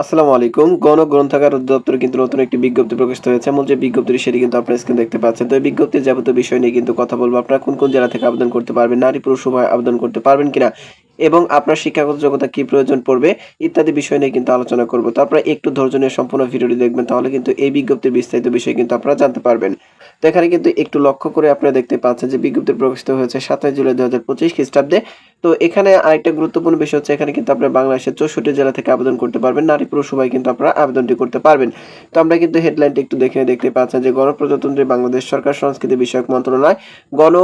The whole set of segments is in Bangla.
আসসালামু আলাইকুম। গণ গ্রন্থাগার অধিদপ্তরে কিন্তু নতুন একটি বিজ্ঞপ্তি প্রকাশিত হয়েছে। মূল যে বিজ্ঞপ্তি সেটি কিন্তু আপনার স্ক্রিন দেখতে পাচ্ছেন। তো এই বিজ্ঞপ্তির যাবতীয় বিষয় নিয়ে কিন্তু কথা বলব। আপনারা কোন কোন জেলা থেকে আবেদন করতে পারবেন, নারী পুরুষ উভয় আবেদন করতে পারবেন কিনা এবং আপনার শিক্ষাগত যোগ্যতা কি প্রয়োজন পড়বে ইত্যাদি বিষয় নিয়ে কিন্তু আলোচনা করব। তো আপনারা একটু ধৈর্য নিয়ে সম্পূর্ণ ভিডিওটি দেখবেন, তাহলে কিন্তু এই বিজ্ঞপ্তির বিস্তারিত বিষয় কিন্তু আপনারা জানতে পারবেন। তো এখানে কিন্তু একটু লক্ষ্য করে আপনারা দেখতে পাচ্ছেন যে বিজ্ঞপ্তি প্রকাশিত হয়েছে সাতাশ জুলাই দু হাজার পঁচিশ খ্রিস্টাব্দে। তো এখানে আরেকটা গুরুত্বপূর্ণ বিষয় হচ্ছে, এখানে কিন্তু আপনারা বাংলাদেশের চৌষট্টি জেলা থেকে আবেদন করতে পারবেন। নারী পুরুষ পুরসভায় কিন্তু আপনারা আবেদনটি করতে পারবেন। তো আমরা কিন্তু হেডলাইনটি একটু দেখে দেখতে পাচ্ছেন যে গণপ্রজাতন্ত্রী বাংলাদেশ সরকার সংস্কৃতি বিষয়ক মন্ত্রণালয় গণ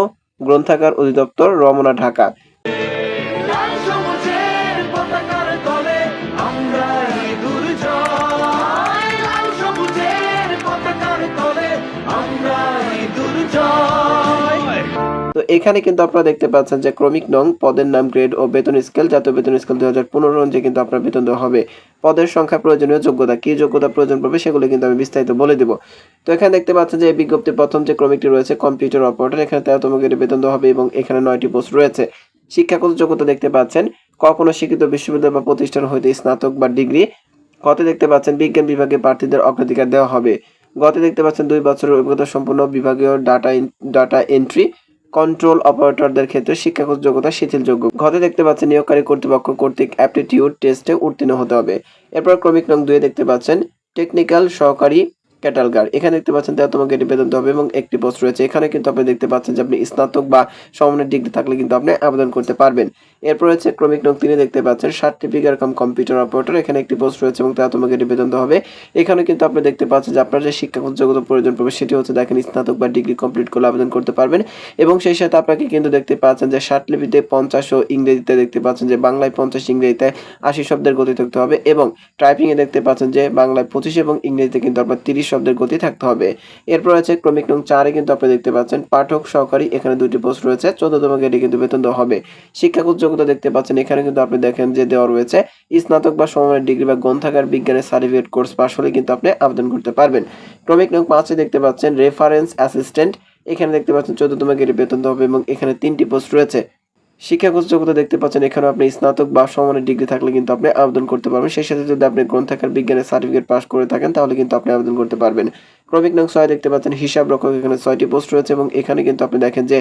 গ্রন্থাগার অধিদপ্তর রমনা, ঢাকা। এখানে কিন্তু আপনারা দেখতে পাচ্ছেন যে ক্রমিক নং পদের নাম, গ্রেড ও বেতন স্কেল, জাতীয় বেতন স্কেল দুই হাজার পনেরো কিন্তু আপনার বেতন দেওয়া হবে। পদের সংখ্যা, প্রয়োজনীয় যোগ্যতা, কি যোগ্যতা প্রয়োজন পড়বে সেগুলো কিন্তু আমি বিস্তারিত বলে দেবো। তো এখানে দেখতে পাচ্ছেন যে এই বিজ্ঞপ্তির প্রথম যে ক্রমিকটি রয়েছে, কম্পিউটার অপারেটর, এখানে তেরোতম গ্রেডে বেতন দেওয়া হবে এবং এখানে নয়টি পোস্ট রয়েছে। শিক্ষাগত যোগ্যতা দেখতে পাচ্ছেন, কখনো শিক্ষিত বিশ্ববিদ্যালয় বা প্রতিষ্ঠান হইতে স্নাতক বা ডিগ্রি। কত দেখতে পাচ্ছেন বিজ্ঞান বিভাগে প্রার্থীদের অগ্রাধিকার দেওয়া হবে। গতে দেখতে পাচ্ছেন দুই বছরের অভিজ্ঞতা সম্পন্ন বিভাগীয় ডাটা ডাটা এন্ট্রি। কন্ট্রোল অপারেটরদের ক্ষেত্রে শিক্ষাগত যোগ্যতা শিথিলযোগ্য। ঘরে দেখতে পাচ্ছেন নিয়োগকারী কর্তৃপক্ষ কর্তৃক অ্যাপটিটিউড টেস্টে উত্তীর্ণ হতে হবে। এরপর ক্রমিক নং দুয়ে দেখতে পাচ্ছেন টেকনিক্যাল সহকারী ক্যাটালগার এখানে দেখতে পাচ্ছেন তেরোতম গেটে বেতন দিতে হবে এবং একটি পোস্ট রয়েছে। এখানে কিন্তু আপনি দেখতে পাচ্ছেন যে আপনি স্নাতক বা সমমানের ডিগ্রি থাকলে কিন্তু আপনি আবেদন করতে পারবেন। এরপর রয়েছে ক্রমিক নং তিনি দেখতে পাচ্ছেন সার্টিফিকেট কাম কম্পিউটার অপারেটর এখানে একটি পোস্ট রয়েছে এবং তেরোতম গেটে বেতন দেওয়া হবে। এখানে কিন্তু আপনি দেখতে পাচ্ছেন যে আপনার যে শিক্ষাগত যোগ্যতা প্রয়োজন পড়বে, সেটি হচ্ছে দেখেন স্নাতক বা ডিগ্রি কমপ্লিট করলে আবেদন করতে পারবেন। এবং সেই সাথে আপনাকে কিন্তু দেখতে পাচ্ছেন যে ষাটলিপিতে পঞ্চাশ ও ইংরেজিতে দেখতে পাচ্ছেন যে বাংলায় পঞ্চাশ, ইংরেজিতে আশি শব্দের গতি থাকতে হবে। এবং টাইপিংয়ে দেখতে পাচ্ছেন যে বাংলায় পঁচিশ এবং ইংরেজিতে কিন্তু আপনার তিরিশ শব্দের গতি থাকতে হবে। এরপর আছে ক্রমিক নং চারে কিন্তু আপনি দেখতে পাচ্ছেন, পাঠক সহকারী, এখানে দুটি পোস্ট রয়েছে, চোদ্দতম গেটে কিন্তু বেতন দেওয়া হবে। শিক্ষাগত যোগ্যতা দেখতে পাচ্ছেন, এখানে কিন্তু আপনি দেখেন যে দেওয়া রয়েছে, স্নাতক বা সমমানের ডিগ্রি বা গ্রন্থাগার বিজ্ঞানের সার্টিফিকেট কোর্স পাশ হলে কিন্তু আপনি আবেদন করতে পারবেন। ক্রমিক নং পাঁচে দেখতে পাচ্ছেন রেফারেন্স অ্যাসিস্ট্যান্ট এখানে দেখতে পাচ্ছেন চোদ্দতম গেটে বেতন দেওয়া হবে এবং এখানে তিনটি পোস্ট রয়েছে। শিক্ষাগত যোগ্যতা দেখতে পাচ্ছেন এখানে আপনি স্নাতক বা সমানের ডিগ্রি থাকলে কিন্তু আপনি আবেদন করতে পারবেন। সেই সাথে যদি আপনি গ্রন্থাগার বিজ্ঞানের সার্টিফিকেট পাস করে থাকেন, তাহলে কিন্তু আপনি আবেদন করতে পারবেন। ক্রমিক নং ছয় দেখতে পাচ্ছেন, হিসাব রক্ষক, এখানে ছয়টি পোস্ট রয়েছে এবং এখানে কিন্তু আপনি দেখেন যে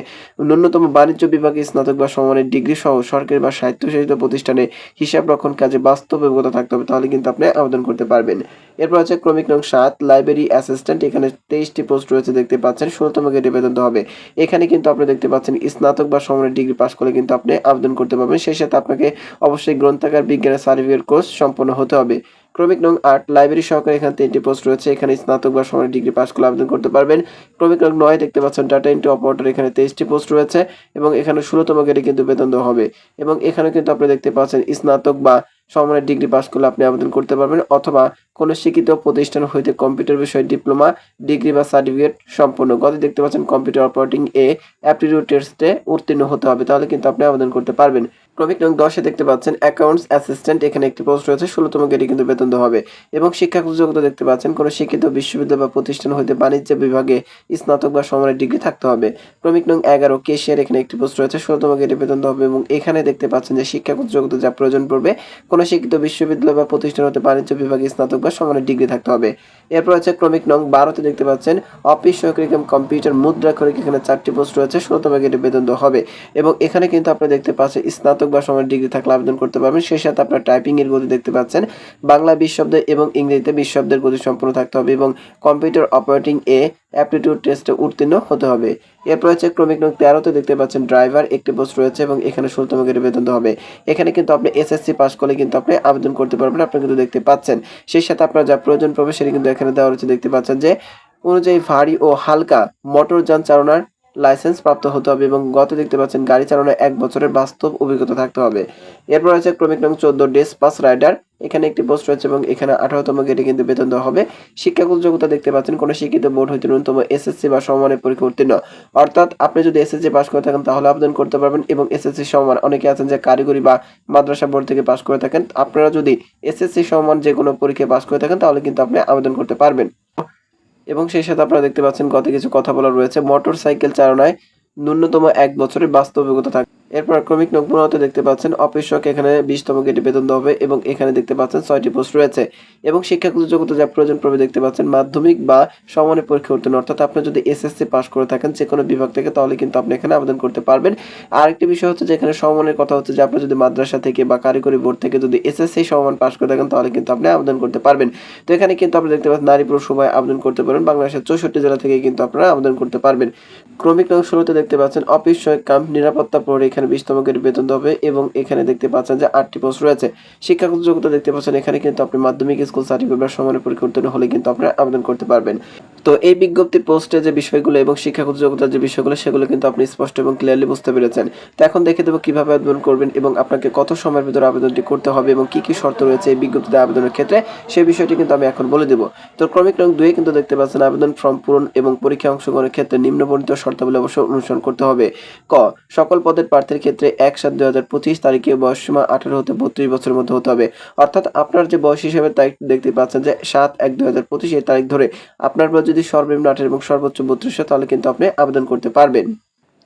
ন্যূনতম বাণিজ্য বিভাগে স্নাতক বা সমানের ডিগ্রি সহ সরকারি বা স্বায়ত্তশাসিত প্রতিষ্ঠানে হিসাব রক্ষণ কাজে বাস্তব অভিজ্ঞতা থাকতে হবে, তাহলে কিন্তু আপনি আবেদন করতে পারবেন। এরপর আছে ক্রমিক নং সাত লাইব্রেরি অ্যাসিস্ট্যান্ট এখানে তেইশটি পোস্ট রয়েছে দেখতে পাচ্ছেন, ষোলোতম গেটে বেতন হবে। এখানে কিন্তু আপনি দেখতে পাচ্ছেন, স্নাতক বা সমানের ডিগ্রি পাস করলে কিন্তু আপনি আবেদন করতে পারবেন, সেই সাথে আপনাকে অবশ্যই গ্রন্থাগার বিজ্ঞানের সার্টিফিকেট কোর্স সম্পন্ন হতে হবে। ক্রমিক নং আট, লাইব্রেরি সহকারে এখানে তিনটি পোস্ট রয়েছে। এখানে স্নাতক বা সমানের ডিগ্রি পাস করে আবেদন করতে পারবেন। ক্রমিক নং নয় দেখতে পাচ্ছেন, ডাটা এন্ট্রি অপারেটর এখানে তেইশটি পোস্ট রয়েছে এবং এখানে ষোলোতম গেটে কিন্তু বেতন দেওয়া হবে। এবং এখানে কিন্তু আপনি দেখতে পাচ্ছেন, স্নাতক বা সমানের ডিগ্রি পাস করলে আপনি আবেদন করতে পারবেন অথবা কোনো শিক্ষিত প্রতিষ্ঠান হইতে কম্পিউটার বিষয়ে ডিপ্লোমা, ডিগ্রি বা সার্টিফিকেট সম্পন্ন গত দেখতে পাচ্ছেন কম্পিউটার অপারেটিং এ অ্যাপটিটিউড টেস্টে উত্তীর্ণ হতে হবে, তাহলে কিন্তু আপনি আবেদন করতে পারবেন। ক্রমিক নং দশে দেখতে পাচ্ছেন অ্যাকাউন্টস অ্যাসিস্ট্যান্ট, এখানে একটি পোস্ট রয়েছে, ষোলোতম গেটে কিন্তু বেতন হবে। এবং শিক্ষাগত যোগ্যতা দেখতে পাচ্ছেন, কোনো শিক্ষিত বিশ্ববিদ্যালয় বা প্রতিষ্ঠান হইতে বাণিজ্য বিভাগে স্নাতক বা সমানের ডিগ্রি থাকতে হবে। ক্রমিক নং এগারো, কেশিয়ার, এখানে একটি পোস্ট রয়েছে, ষোলোতম গেটে বেতন হবে এবং এখানে দেখতে পাচ্ছেন যে শিক্ষাগত যোগ্যতা যা প্রয়োজন পড়বে, কোনো শিক্ষিত বিশ্ববিদ্যালয় বা প্রতিষ্ঠান হতে বাণিজ্য বিভাগে স্নাতক বা সমানের ডিগ্রি থাকতে হবে। এরপর আছে ক্রমিক নং বারোতে দেখতে পাচ্ছেন, অফিস সহকারী কাম কম্পিউটার মুদ্রা করে এখানে চারটি পোস্ট রয়েছে, ষোলোতম গেটে বেতন হবে। এবং এখানে কিন্তু আপনি দেখতে পাচ্ছেন, স্নাতক বা সমানের ডিগ্রি থাকলে আবেদন করতে পারবেন। সেই সাথে আপনার টাইপিং এর গতি দেখতে পাচ্ছেন, বাংলা বিশ শব্দ এবং ইংরেজিতে বিশ শব্দের গতি সম্পূর্ণ থাকতে হবে এবং কম্পিউটার অপারেটিং এ অ্যাপটিটিউড টেস্টে উত্তীর্ণ হতে হবে। এরপর হচ্ছে ক্রমিক নং তেরোতে দেখতে পাচ্ছেন ড্রাইভার একটি পোস্ট রয়েছে এবং এখানে ষোলতম গেটে বেতন হবে। এখানে কিন্তু আপনি এসএসসি পাস করলে কিন্তু আপনি আবেদন করতে পারবেন, আপনি কিন্তু দেখতে পাচ্ছেন। সেই সাথে আপনার যা প্রয়োজন পড়বে সেটি কিন্তু এখানে দেওয়া রয়েছে, দেখতে পাচ্ছেন যে অনুযায়ী ভারী ও হালকা মোটর যান চালনার লাইসেন্স প্রাপ্ত হতে হবে এবং গত দেখতে পাচ্ছেন, গাড়ি চালানোর এক বছরের বাস্তব অভিজ্ঞতা থাকতে হবে। এরপর আছে ক্রমিক নং চোদ্দ, ডেস পাস রাইডার। এখানে একটি পোস্ট রয়েছে এবং এখানে আঠারোতম গেটে কিন্তু বেতন দেওয়া হবে। শিক্ষাগত যোগ্যতা দেখতে পাচ্ছেন, কোনো শিক্ষিত বোর্ড হইতে ন্যূনতম এসএসসি বা সমমানের পরীক্ষা উত্তীর্ণ অর্থাৎ আপনি যদি এসএসসি পাস করে থাকেন, তাহলে আবেদন করতে পারবেন এবং এসএসসি সমান অনেকে আছেন যে কারিগরি বা মাদ্রাসা বোর্ড থেকে পাস করে থাকেন। আপনারা যদি এসএসসি সমান যে কোনো পরীক্ষায় পাস করে থাকেন, তাহলে কিন্তু আপনি আবেদন করতে পারবেন। এবং সেই সাথে আপনারা দেখতে পাচ্ছেন কত কিছু কথা বলা রয়েছে। মোটর সাইকেল চালনায় ন্যূনতম এক বছরের বাস্তবিকতা থাকবে। এরপর ক্রমিক নং পনেরোতে দেখতে পাচ্ছেন, অফিস এখানে বিশতম গেটে বেতন দেওয়া হবে এবং এখানে দেখতে পাচ্ছেন ছয়টি পোস্ট রয়েছে। এবং শিক্ষাগত যোগ্যতা যা প্রয়োজন পড়বে দেখতে পাচ্ছেন, মাধ্যমিক বা সমানের পরীক্ষা উত্তীর্ণ। অর্থাৎ আপনি যদি এসএসসি পাস করে থাকেন যে কোনো বিভাগ থেকে, তাহলে কিন্তু আপনি এখানে আবেদন করতে পারবেন। আরেকটি বিষয় হচ্ছে যে এখানে সমমানের কথা হচ্ছে যে আপনি যদি মাদ্রাসা থেকে বা কারিগরি বোর্ড থেকে যদি এসএসসি সমান পাস করে থাকেন, তাহলে কিন্তু আপনি আবেদন করতে পারবেন। তো এখানে কিন্তু আপনি দেখতে পাচ্ছেন নারী পুরুষ সবাই আবেদন করতে পারবেন বাংলাদেশের চৌষট্টি জেলা থেকে কিন্তু আপনারা আবেদন করতে পারবেন। ক্রমিক নং দেখতে পাচ্ছেন, অফিস কাম নিরাপত্তা পরে এখানে বিশতম গেট বেতন হবে এবং এখানে দেখতে পাচ্ছেন যে আটটি পোস্ট রয়েছে। শিক্ষাগত যোগ্যতা দেখতে পাচ্ছেন, এখানে কিন্তু আপনি মাধ্যমিক স্কুল সার্টিফিকেট বা সমানের পরীক্ষা উত্তীর্ণ হলে কিন্তু আপনারা আবেদন করতে পারবেন। তো এই বিজ্ঞপ্তি পোস্টে যে বিষয়গুলো এবং শিক্ষাগত যোগ্যতার যে বিষয়গুলো, সেগুলো কিন্তু আপনি স্পষ্ট এবং ক্লিয়ারলি বুঝতে পেরেছেন। তো এখন দেখে দেবো কীভাবে আবেদন করবেন এবং আপনাকে কত সময়ের ভিতরে আবেদনটি করতে হবে এবং কি কি শর্ত রয়েছে এই বিজ্ঞপ্তিতে আবেদনের ক্ষেত্রে সেই বিষয়টি কিন্তু আমি এখন বলে দেবো। তো ক্রমিক নং দুয়ে কিন্তু দেখতে পাচ্ছেন, আবেদন ফর্ম পূরণ এবং পরীক্ষা অংশগ্রহণের ক্ষেত্রে নিম্নবর্ণিত শর্তাবলী অবশ্যই অনুসরণ করতে হবে। ক, সকল পদের প্রার্থীর ক্ষেত্রে এক সাত দুই হাজার পঁচিশ তারিখে বয়স সীমা আঠারো হতে বত্রিশ বছরের মধ্যে হতে হবে। অর্থাৎ আপনার যে বয়স হিসেবে তারিখ দেখতে পাচ্ছেন যে সাত এক দুই হাজার পঁচিশ এই তারিখ ধরে আপনার বয়স যদি সর্বনিম্ন আঠারো এবং সর্বোচ্চ বত্রিশ তাহলে কিন্তু আপনি আবেদন করতে পারবেন।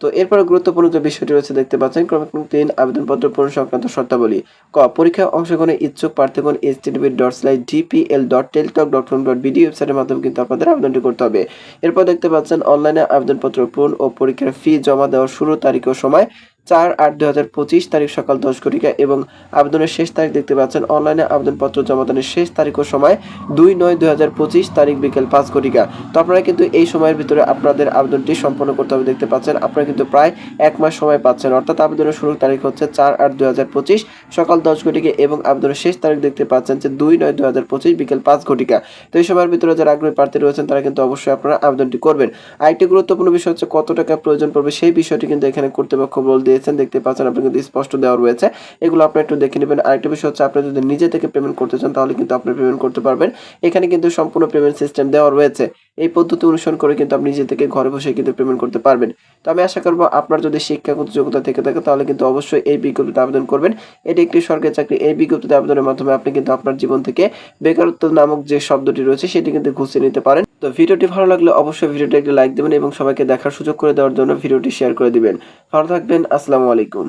তো এরপরে গুরুত্বপূর্ণ যে বিষয়টি রয়েছে দেখতে পাচ্ছেন, ক্রমিক তিন আবেদনপত্র পূরণ সংক্রান্ত শর্তাবলী। ক পরীক্ষা অংশগ্রহণে ইচ্ছুক প্রার্থীগণ H TV dot slide DPL dot Teletalk dot com dot BD ওয়েবসাইটের মাধ্যমে কিন্তু আপনাদের আবেদনটি করতে হবে। এরপর দেখতে পাচ্ছেন অনলাইনে আবেদনপত্র পূরণ ও পরীক্ষার ফি জমা দেওয়ার শুরু তারিখ ও সময়। চার আট দুই হাজার পঁচিশ তারিখ সকাল দশ ঘটিকা এবং আবেদনের শেষ তারিখ দেখতে পাচ্ছেন অনলাইনে আবেদনপত্র জমাদানের শেষ তারিখ ও সময় দুই নয় দুই হাজার পঁচিশ তারিখ বিকেল পাঁচ ঘটিকা। তো আপনারা কিন্তু এই সময়ের ভিতরে আপনাদের আবেদনটি সম্পন্ন করতে হবে দেখতে পাচ্ছেন। আপনারা কিন্তু প্রায় এক মাস সময় পাচ্ছেন। অর্থাৎ আবেদনের শুরুর তারিখ হচ্ছে চার আট দুই হাজার পঁচিশ সকাল দশ ঘটিকা এবং আবেদনের শেষ তারিখ দেখতে পাচ্ছেন যে দুই নয় দুই হাজার পঁচিশ বিকেল পাঁচ ঘটিকা। তো এই সময়ের ভিতরে যারা আগ্রহী প্রার্থী রয়েছেন, তারা কিন্তু অবশ্যই আপনারা আবেদনটি করবেন। আরেকটি গুরুত্বপূর্ণ বিষয় হচ্ছে কত টাকা প্রয়োজন পড়বে সেই বিষয়টি কিন্তু এখানে কর্তৃপক্ষ বলে দিয়েছেন, দেখতে পাচ্ছেন আপনি কিন্তু স্পষ্ট দেওয়া রয়েছে। এগুলো আপনি একটু দেখে নেবেন। আরেকটা বিষয় হচ্ছে, আপনি যদি নিজে থেকে পেমেন্ট করতে চান, তাহলে কিন্তু আপনি পেমেন্ট করতে পারবেন। এখানে কিন্তু সম্পূর্ণ পেমেন্ট সিস্টেম দেওয়া রয়েছে। এই পদ্ধতি অনুসরণ করে কিন্তু আপনি নিজে থেকে ঘরে বসে কিন্তু পেমেন্ট করতে পারবেন। তো আমি আশা করব আপনার যদি শিক্ষাগত যোগ্যতা থেকে থাকে, তাহলে কিন্তু অবশ্যই এই বিজ্ঞপ্তিতে আবেদন করবেন। এটি একটি সরকারি চাকরি। এই বিজ্ঞপ্তিতে আবেদনের মাধ্যমে আপনি কিন্তু আপনার জীবন থেকে বেকারত্ব নামক যে শব্দটি রয়েছে, সেটি কিন্তু ঘুষিয়ে নিতে পারেন। তো ভিডিওটি ভালো লাগলে অবশ্যই ভিডিওটি একটি লাইক দেবেন এবং সবাইকে দেখার সুযোগ করে দেওয়ার জন্য ভিডিওটি শেয়ার করে দিবেন। ভালো থাকবেন। আসসালামু আলাইকুম।